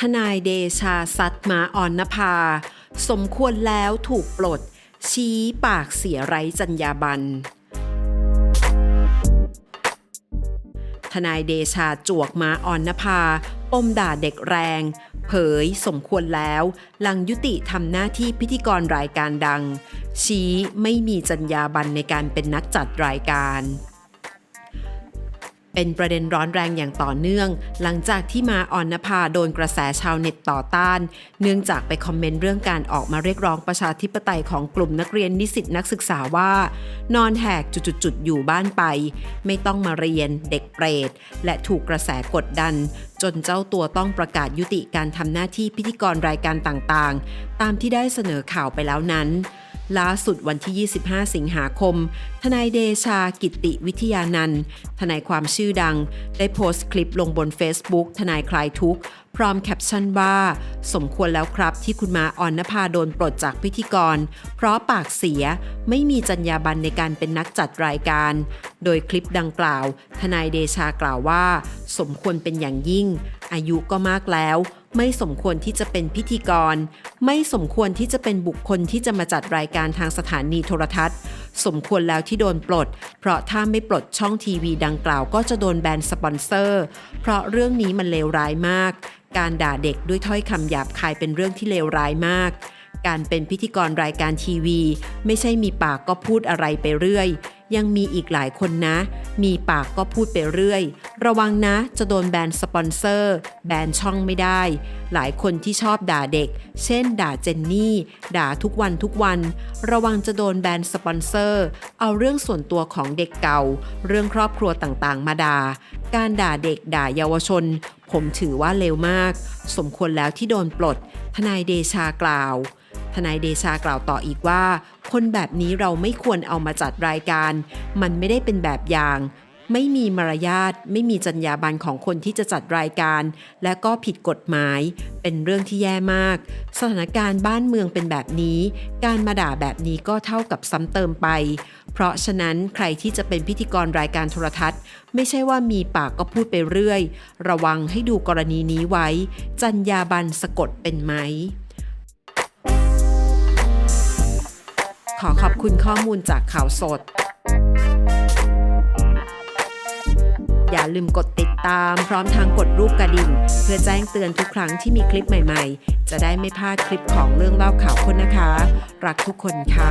ทนายเดชาซัดมาอ่อนนภา สมควรแล้วถูกปลด ชี้ปากเสียไร้จรรยาบรรณทนายเดชาจวกมาอ่อนนภาปมด่าเด็กแรง เผยสมควรแล้ว หลังยุติทำหน้าที่พิธีกรรายการดัง ชี้ไม่มีจรรยาบรรณในการเป็นนักจัดรายการ เป็นประเด็นร้อนแรงอย่างต่อเนื่อง หลังจากที่มาอ่อนนภาโดนกระแสชาวเน็ตต่อต้าน เนื่องจากไปคอมเมนต์เรื่องการออกมาเรียกร้องประชาธิปไตยของกลุ่มนักเรียนนิสิตนักศึกษาว่า นอนแหกจุดๆอยู่บ้านไป ไม่ต้องมาเรียนเด็กเปรต และถูกกระแสกดดัน จนเจ้าตัวต้องประกาศยุติการทำหน้าที่พิธีกรรายการต่างๆ ตามที่ได้เสนอข่าวไปแล้วนั้น ล่าสุดวันที่ 25 สิงหาคม ทนายเดชากิติวิทยานันท์ทนายความชื่อดัง ได้โพสต์คลิปลงบน Facebook ทนายคลายทุกข์ พร้อมแคปชั่นว่า สมควรแล้วครับที่คุณมาอ่อนนภาโดนปลดจากพิธีกร เพราะปากเสียไม่มีจรรยาบรรณในการเป็นนักจัดรายการ โดยคลิปดังกล่าว ทนายเดชากล่าวว่า สมควรเป็นอย่างยิ่ง อายุก็มากแล้ว ไม่สมควรที่จะเป็นพิธีกร ไม่สมควรที่จะเป็นบุคคลที่จะมาจัดรายการทางสถานีโทรทัศน์ สมควรแล้วที่โดนปลด เพราะถ้าไม่ปลดช่องทีวีดังกล่าวก็จะโดนแบนสปอนเซอร์ เพราะเรื่องนี้มันเลวร้ายมาก การด่าเด็กด้วยถ้อยคำหยาบคายเป็นเรื่องที่เลวร้ายมาก การเป็นพิธีกรรายการทีวี ไม่ใช่มีปากก็พูดอะไรไปเรื่อย ยังมีอีกหลายคนนะ มีปากก็พูดไปเรื่อย ระวังนะจะโดนแบนสปอนเซอร์ แบนช่องไม่ได้ หลายคนที่ชอบด่าเด็ก เช่น ด่าเจนนี่ ด่าทุกวันทุกวัน ระวังจะโดนแบนสปอนเซอร์ เอาเรื่องส่วนตัวของเด็กเก่า เรื่องครอบครัวต่างๆ มาด่า การด่าเด็กด่าเยาวชน ผมถือว่าเลวมาก สมควรแล้วที่โดนปลด ทนายเดชากล่าวทนายเดชากล่าวต่ออีกว่า คนแบบนี้เราไม่ควรเอามาจัดรายการ มันไม่ได้เป็นแบบอย่าง ไม่มีมารยาทไม่มีจรรยาบรรณของคนที่จะจัดรายการ และก็ผิดกฎหมาย เป็นเรื่องที่แย่มาก สถานการณ์บ้านเมืองเป็นแบบนี้ การมาด่าแบบนี้ก็เท่ากับซ้ำเติมไป เพราะฉะนั้นใครที่จะเป็นพิธีกรรายการโทรทัศน์ ไม่ใช่ว่ามีปากก็พูดไปเรื่อย ระวังให้ดูกรณีนี้ไว้ จรรยาบรรณสะกดเป็นไหม ขอขอบคุณข้อมูลจากข่าวสด อย่าลืมกดติดตามพร้อมทางกดรูปกระดิ่ง เพื่อแจ้งเตือนทุกครั้งที่มีคลิปใหม่ๆ จะได้ไม่พลาดคลิปของเรื่องเล่าข่าวคนนะคะ รักทุกคนค่ะ